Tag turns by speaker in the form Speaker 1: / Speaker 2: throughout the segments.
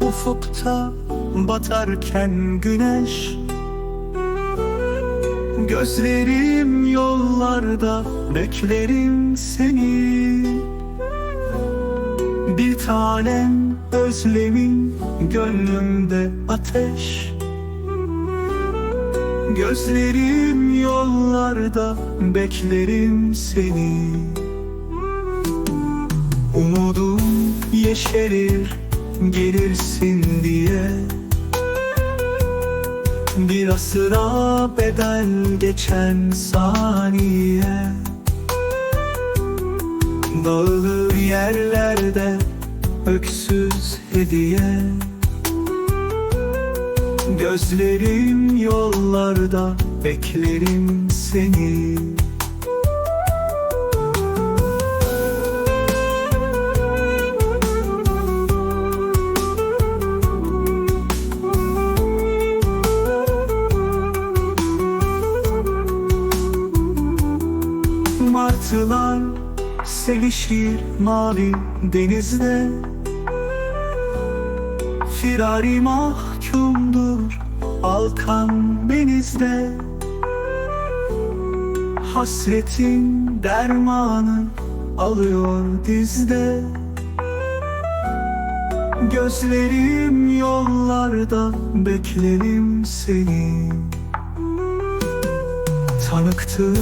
Speaker 1: ufukta batarken güneş. Gözlerim yollarda beklerim seni. Bir tanem özlemin gönlümde ateş. Gözlerim yollarda beklerim seni. Umudum yeşerir gelirsin diye. Bir asıra bedel geçen saniye. Dağılır yerlerde öksüz hediye. Gözlerim yollarda beklerim seni Martılar sevişir mavi denizde. Firari mahkumdur Alkan benizde Hasretin dermanı alıyor dizde. Gözlerim yollarda beklerim seni Tanıktır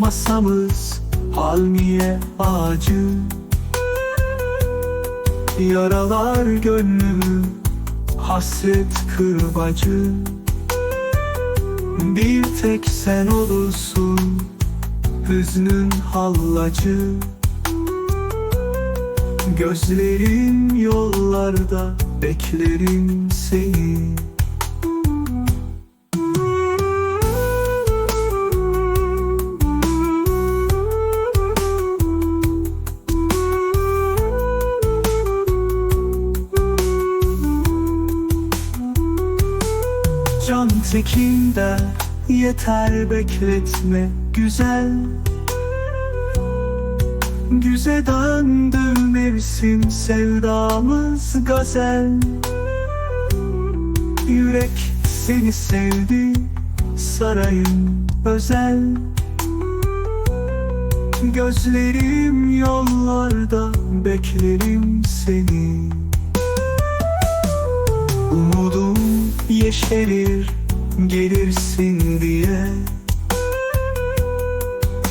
Speaker 1: masamız palmiye ağacı Yaralar gönlümü hasret kırbacı. Bir tek sen olursun hüznün hallacı. Gözlerim yollarda beklerim seni Can tekinde yeter bekletme güzel. Güze döndü mevsim sevdamız gazel. Yürek seni sevdi sarayın özel. Gözlerim yollarda beklerim seni yeşerir gelirsin diye.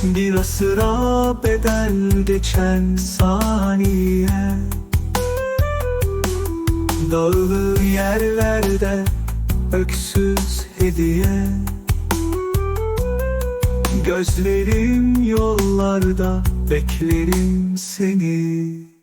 Speaker 1: Bir asıra bedel geçen saniye. Dağılır yerlerde öksüz hediye. Gözlerim yollarda beklerim seni